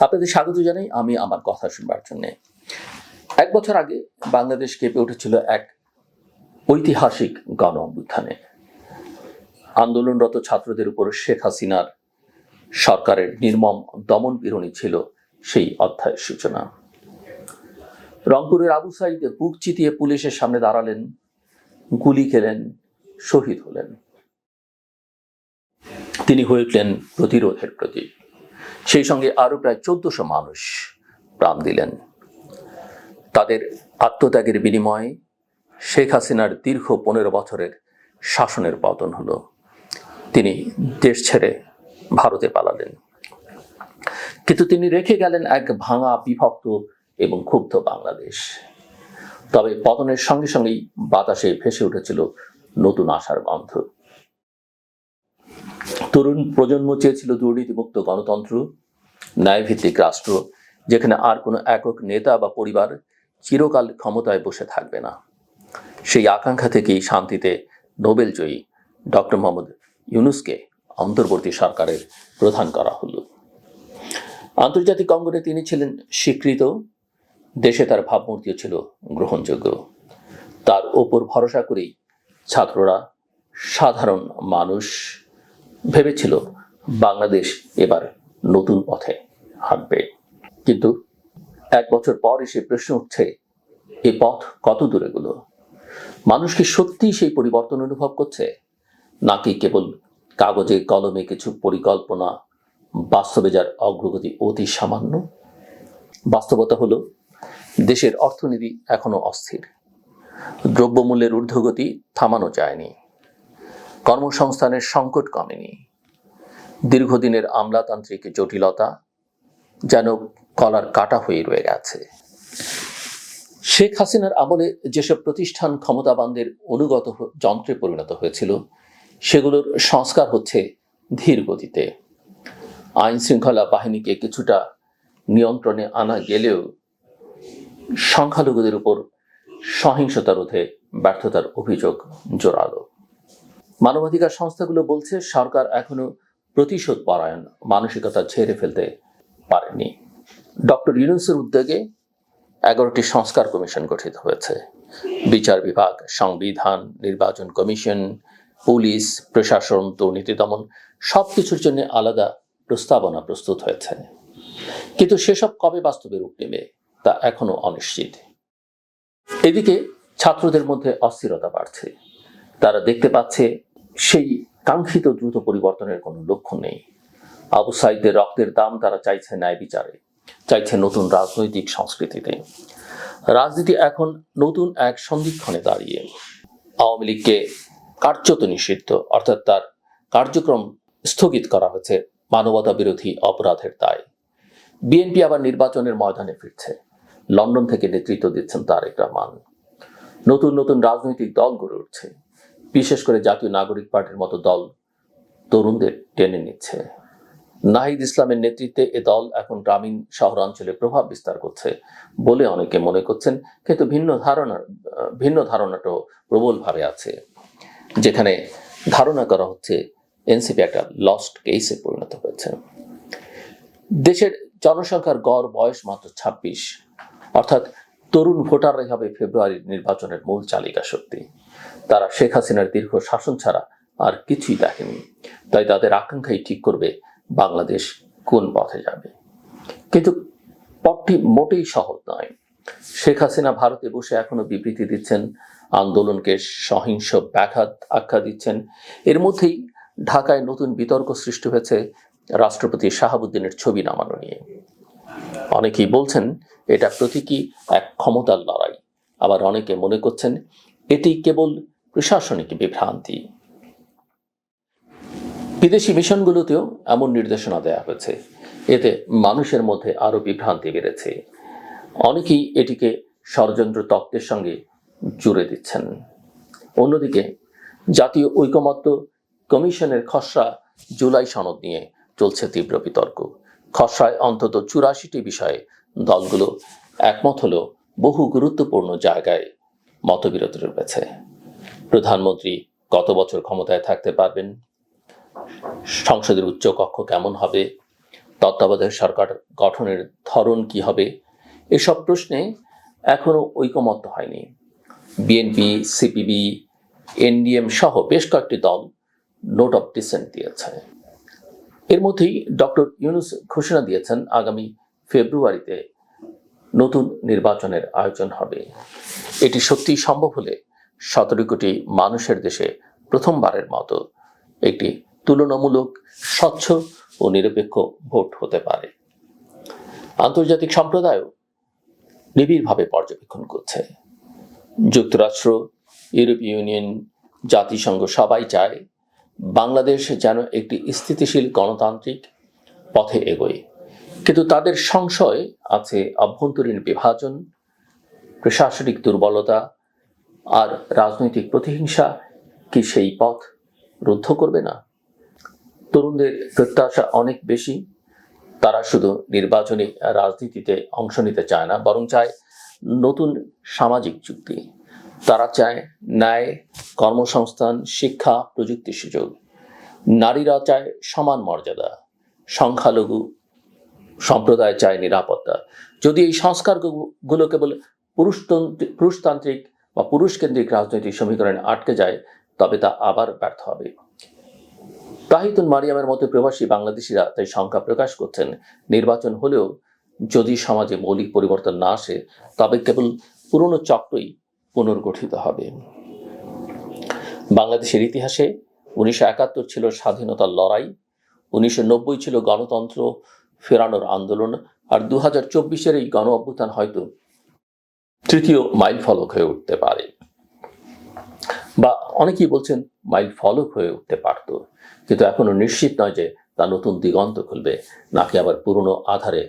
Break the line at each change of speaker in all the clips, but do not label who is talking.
আপনাদের স্বাগত জানাই আমি আমার কথা শুনবার জন্যে। এক বছর আগে বাংলাদেশ কেঁপে উঠেছিল এক ঐতিহাসিক গণ অভ্যুত্থানে আন্দোলনরত ছাত্রদের উপর শেখ হাসিনার সরকারের নির্মম দমন পীড়নই ছিল সেই অধ্যায়ের সূচনা। রংপুরের আবু সাইদ বুক চিতিয়ে পুলিশের সামনে দাঁড়ালেন, গুলি খেলেন, শহীদ হলেন। তিনি হয়ে উঠলেন প্রতিরোধের প্রতীক। সেই সঙ্গে আরও প্রায় চোদ্দশো মানুষ প্রাণ দিলেন। তাদের আত্মত্যাগের বিনিময়ে শেখ হাসিনার দীর্ঘ পনেরো বছরের শাসনের পতন হল। তিনি দেশ ছেড়ে ভারতে পালালেন। কিন্তু তিনি রেখে গেলেন এক ভাঙা, বিভক্ত এবং ক্ষুব্ধ বাংলাদেশ। তবে পতনের সঙ্গে সঙ্গেই বাতাসে ভেসে উঠেছিল নতুন আশার গন্ধ। তরুণ প্রজন্ম চেয়েছিল দুর্নীতিমুক্ত গণতন্ত্র, ন্যায়ভিত্তিক রাষ্ট্র, যেখানে আর কোনো একক নেতা বা পরিবার চিরকাল ক্ষমতায় বসে থাকবে না। সেই আকাঙ্ক্ষা থেকেই শান্তিতে নোবেল জয়ী ডক্টর মোহাম্মদ ইউনুসকে অন্তর্বর্তী সরকারের প্রধান করা হলো। আন্তর্জাতিক অঙ্গনে তিনি ছিলেন স্বীকৃত, দেশে তার ভাবমূর্তিও ছিল গ্রহণযোগ্য। তার ওপর ভরসা করেই ছাত্ররা সাধারণ মানুষ ভেবেছিল বাংলাদেশ এবার নতুন পথে হাঁটবে। কিন্তু এক বছর পর এসে প্রশ্ন উঠছে, এ পথ কত দূরে গুলো? মানুষ কি সত্যিই সেই পরিবর্তন অনুভব করছে? নাকি কেবল কাগজে, কলমে কিছু পরিকল্পনা বাস্তবে যার অগ্রগতি অতি সামান্য? বাস্তবতা হলো, দেশের অর্থনীতি এখনও অস্থির। দ্রব্যমূল্যের ঊর্ধ্বগতি থামানো যায়নি। কর্মসংস্থানের সংকট কমেনি। দীর্ঘদিনের আমলাতান্ত্রিক জটিলতা যেন কলার কাটা হয়ে রয়ে গেছে। শেখ হাসিনার আমলে যেসব প্রতিষ্ঠান ক্ষমতাবানদের অনুগত যন্ত্রে পরিণত হয়েছিল, সেগুলোর সংস্কার হচ্ছে ধীর গতিতে। আইন শৃঙ্খলা বাহিনীকে কিছুটা নিয়ন্ত্রণে আনা গেলেও সংখ্যালঘুদের উপর সহিংসতা রোধে ব্যর্থতার অভিযোগ জোরালো। মানবাধিকার সংস্থাগুলো বলছে সরকার এখনও প্রতিশোধ পরায়ণ, মানসিকতা ছেড়ে ফেলতে পারেনি। ডক্টর ইউনুসের উদ্যোগে এগারোটি সংস্কার কমিশন গঠিত হয়েছে। বিচার বিভাগ, সংবিধান, নির্বাচন কমিশন, পুলিশ, প্রশাসন, দুর্নীতি দমন সব কিছুর জন্য আলাদা প্রস্তাবনা প্রস্তুত হয়েছে। কিন্তু সেসব কবে বাস্তবে রূপ নেবে তা এখনও অনিশ্চিত। এদিকে ছাত্রদের মধ্যে অস্থিরতা বাড়ছে। তারা দেখতে পাচ্ছে সেই কাঙ্ক্ষিত দ্রুত পরিবর্তনের কোনো লক্ষ্য নেই। আবু সাইদের রক্তের দাম তারা চাইছে ন্যায় বিচারে, চাইছে নতুন রাজনৈতিক সংস্কৃতিতে। রাজনীতি এখন নতুন এক সন্ধিক্ষণে দাঁড়িয়ে। আওয়ামী লীগকে কার্যত নিষিদ্ধ, অর্থাৎ তার কার্যক্রম স্থগিত করা হয়েছে মানবতা বিরোধী অপরাধের দায়। বিএনপি আবার নির্বাচনের ময়দানে ফিরছে। লন্ডন থেকে নেতৃত্ব দিচ্ছেন তারেক রহমান। নতুন নতুন রাজনৈতিক দল গড়ে উঠছে। বিশেষ করে জাতীয় নাগরিক পার্টির মতো দল তরুণদের টেনে নিচ্ছে। নাহিদ ইসলামের নেতৃত্বে এ দল এখন গ্রামীণ শহরাঞ্চলে প্রভাব বিস্তার করছে বলে অনেকে মনে করছেন, কিন্তু ভিন্ন ধারণা ভিন্ন ধারণাটাও প্রবলভাবে আছে। যেখানে ধারণা করা হচ্ছে এনসিপি একটা লস্ট কেসে পরিণত হয়েছে। দেশের জনসংখ্যার গড় বয়স মাত্র ছাব্বিশ, অর্থাৎ তরুণ ভোটাররাই হবে ফেব্রুয়ারির নির্বাচনের মূল চালিকা শক্তি। তারা শেখ হাসিনার দীর্ঘ শাসন ছাড়া আর কিছুই দেখেনি। তাই তাদের আকাঙ্ক্ষাই ঠিক করবে বাংলাদেশ কোন পথে যাবে। কিন্তু পথটি মোটেই সহজ নয়। শেখ হাসিনা ভারতে বসে এখনও বিবৃতি দিচ্ছেন, আন্দোলনকে সহিংস ব্যাঘাত আখ্যা দিচ্ছেন। এর মধ্যেই ঢাকায় নতুন বিতর্ক সৃষ্টি হয়েছে রাষ্ট্রপতি শাহাবুদ্দিনের ছবি নামানো নিয়ে। অনেকেই বলছেন, এটা প্রতীকী এক ক্ষমতার লড়াই। আবার অনেকে মনে করছেন এটি কেবল প্রশাসনিক বিভ্রান্তি। বিদেশি মিশনগুলোতেও এমন নির্দেশনা দেয়া হয়েছে। এতে মানুষের মধ্যে আরও বিভ্রান্তি বেড়েছে। অনেকেই এটিকে ষড়যন্ত্র তত্ত্বের সঙ্গে জুড়ে দিচ্ছেন। অন্যদিকে, জাতীয় ঐকমত্য কমিশনের খসড়া জুলাই সনদ নিয়ে চলছে তীব্র বিতর্ক। খসড়ায় অন্তত চুরাশিটি বিষয়ে দলগুলো একমত হলেও বহু গুরুত্বপূর্ণ জায়গায় মতবিরোধ রয়েছে। প্রধানমন্ত্রী কত বছর ক্ষমতায় থাকতে পারবেন। সংসদের উচ্চ কক্ষ কেমন হবে? তত্ত্বাবধায়ক সরকার গঠনের ধরন কি হবে? এসব প্রশ্নে এখনও ঐকমত্য হয়নি। বিএনপি, সিপিবি, এনডিএম সহ বেশ কয়েকটি দল নোট অফ ডিসেন্ট দিয়েছে। এর মধ্যেই ডক্টর ইউনুস ঘোষণা দিয়েছেন আগামী ফেব্রুয়ারিতে নতুন নির্বাচনের আয়োজন হবে। এটি সত্যিই সম্ভব হলে সতেরো কোটি মানুষের দেশে প্রথমবারের মতো একটি তুলনামূলক স্বচ্ছ ও নিরপেক্ষ ভোট হতে পারে। আন্তর্জাতিক সম্প্রদায়ও নিবিড়ভাবে পর্যবেক্ষণ করছে। যুক্তরাষ্ট্র, ইউরোপীয় ইউনিয়ন, জাতিসংঘ সবাই চায় বাংলাদেশ যেন একটি স্থিতিশীল গণতান্ত্রিক পথে এগোয়। কিন্তু তাদের সংশয় আছে অভ্যন্তরীণ বিভাজন, প্রশাসনিক দুর্বলতা আর রাজনৈতিক প্রতিহিংসা কি সেই পথ রুদ্ধ করবে না? তরুণদের প্রত্যাশা অনেক বেশি। তারা শুধু নির্বাচনী রাজনীতিতে অংশ নিতে চায় না, বরং চায় নতুন সামাজিক চুক্তি। তারা চায় ন্যায়, কর্মসংস্থান, শিক্ষা, প্রযুক্তি সুযোগ। নারীরা চায় সমান মর্যাদা। সংখ্যালঘু সম্প্রদায় চায় নিরাপত্তা। যদি এই সংস্কারগুলো কেবল পুরুষতন্ত্রিক, পুরুষতান্ত্রিক বা পুরুষকেন্দ্রিক রাজনৈতিক সমীকরণে আটকে যায়, তবে তা আবার ব্যর্থ হবে। তাহিতুন মারিয়ামের মতো প্রবাসী বাংলাদেশিরা তাই শঙ্কা প্রকাশ করছেন, নির্বাচন হলেও যদি সমাজে মৌলিক পরিবর্তন না আসে, তবে কেবল পুরনো চক্রই পুনর্গঠিত হবে। বাংলাদেশের ইতিহাসে উনিশশো একাত্তর ছিল স্বাধীনতার লড়াই, উনিশশো নব্বই ছিল গণতন্ত্র ফেরানোর আন্দোলন, আর দু হাজার চব্বিশের এই গণ অভ্যুত্থান হয়তো তৃতীয় মাইল ফলক হয়ে উঠতে পারে। বা অনেকেই বলছেন মাইল ফলক হয়ে উঠতে পারত, কিন্তু এখনও নিশ্চিত নয় যে তা নতুন দিগন্ত খুলবে, নাকি আবার পুরনো আধারে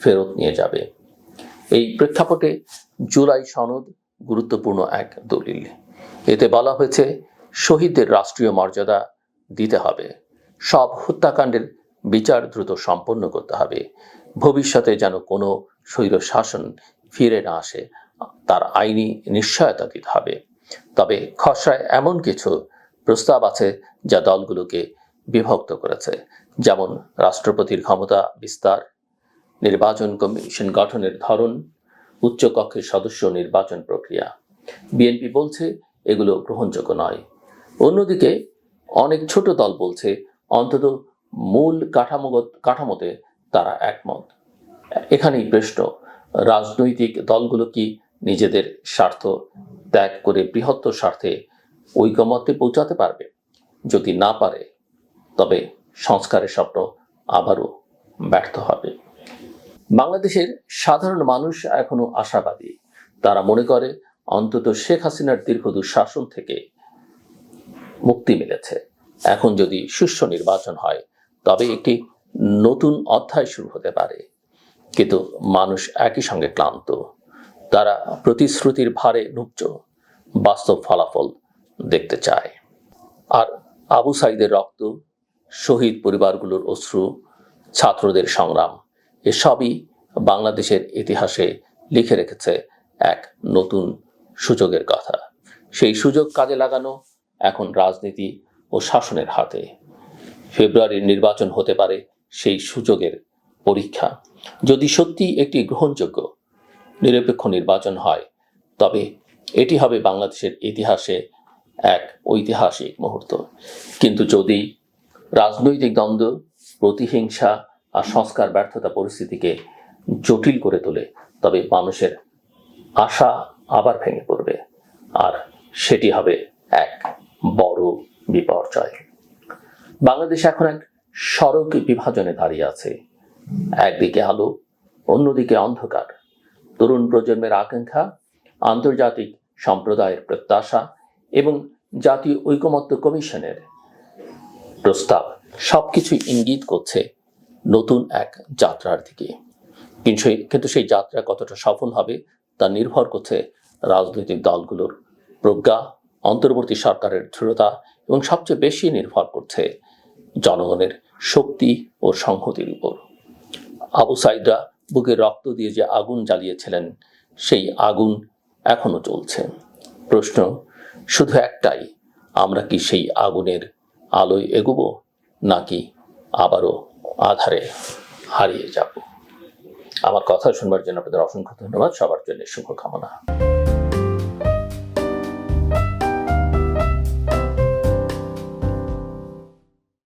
ফেরত নিয়ে যাবে। এই প্রেক্ষাপটে জুলাই সনদ গুরুত্বপূর্ণ এক দলিল। এতে বলা হয়েছে, শহীদদের রাষ্ট্রীয় মর্যাদা দিতে হবে। সব হত্যাকাণ্ডের বিচার দ্রুত সম্পন্ন করতে হবে। ভবিষ্যতে যেন কোনো স্বৈর শাসন ফিরে না আসে, তার আইনি নিশ্চয়তা দিতে হবে। তবে খসড়ায় এমন কিছু প্রস্তাব আছে, যা দলগুলোকে বিভক্ত করেছে। যেমন রাষ্ট্রপতির ক্ষমতা বিস্তার, নির্বাচন কমিশন গঠনের ধরন উচ্চকক্ষের সদস্য নির্বাচন প্রক্রিয়া। বিএনপি বলছে, এগুলো গ্রহণযোগ্য নয়। অন্যদিকে, অনেক ছোট দল বলছে, অন্তত মূল কাঠামোগত, কাঠামোতে তারা একমত। এখানেই প্রশ্ন, রাজনৈতিক দলগুলো কি নিজেদের স্বার্থ ত্যাগ করে বৃহত্তর স্বার্থে ঐকমত্যে পৌঁছাতে পারবে? যদি না পারে, তবে সংস্কারের স্বপ্ন আবারও ব্যর্থ হবে। বাংলাদেশের সাধারণ মানুষ এখনও আশাবাদী। তারা মনে করে, অন্তত শেখ হাসিনার দীর্ঘ দুঃশাসন থেকে মুক্তি মিলেছে। এখন যদি সুষ্ঠু নির্বাচন হয়, তবে একটি নতুন অধ্যায় শুরু হতে পারে। কিন্তু মানুষ একই সঙ্গে ক্লান্ত। তারা প্রতিশ্রুতির ভারে নুবচ বাস্তব ফলাফল দেখতে চায়। আর আবু সাইদের রক্ত, শহীদ পরিবারগুলোর অশ্রু, ছাত্রদের সংগ্রাম এসবই বাংলাদেশের ইতিহাসে লিখে রেখেছে এক নতুন সুযোগের কথা। সেই সুযোগ কাজে লাগানো এখন রাজনীতি ও শাসনের হাতে। ফেব্রুয়ারির নির্বাচন হতে পারে সেই সুযোগের পরীক্ষা। যদি সত্যি একটি গ্রহণযোগ্য, নিরপেক্ষ নির্বাচন হয়, তবে এটি হবে বাংলাদেশের ইতিহাসে এক ঐতিহাসিক মুহূর্ত। কিন্তু যদি রাজনৈতিক দ্বন্দ্ব, প্রতিহিংসা আর সংস্কার ব্যর্থতা পরিস্থিতিকে জটিল করে তোলে। তবে মানুষের আশা আবার ভেঙে পড়বে। আর সেটি হবে এক বড় বিপর্যয়। বাংলাদেশ এখন এক সড়ক বিভাজনে দাঁড়িয়ে আছে। একদিকে আলো, অন্যদিকে অন্ধকার। তরুণ প্রজন্মের আকাঙ্ক্ষা, আন্তর্জাতিক সম্প্রদায়ের প্রত্যাশা এবং জাতীয় ঐকমত্য কমিশনের প্রস্তাব সবকিছুই ইঙ্গিত করছে নতুন এক যাত্রার দিকে। কিন্তু সেই কিন্তু সেই যাত্রা কতটা সফল হবে তা নির্ভর করছে রাজনৈতিক দলগুলোর প্রজ্ঞা, অন্তর্বর্তী সরকারের দৃঢ়তা এবং সবচেয়ে বেশি নির্ভর করছে জনগণের শক্তি ও সংহতির উপর। আবু সাইদরা বুকে রক্ত দিয়ে যে আগুন জ্বালিয়েছিলেন, সেই আগুন এখনও চলছে প্রশ্ন, শুধু একটাই, আমরা কি সেই আগুনের আলোয় এগুবো, নাকি আবারও আধারে হারিয়ে যাব। আমার কথা শুনবার জন্য আপনাদের অসংখ্য ধন্যবাদ। সবার জন্য শুভকামনা।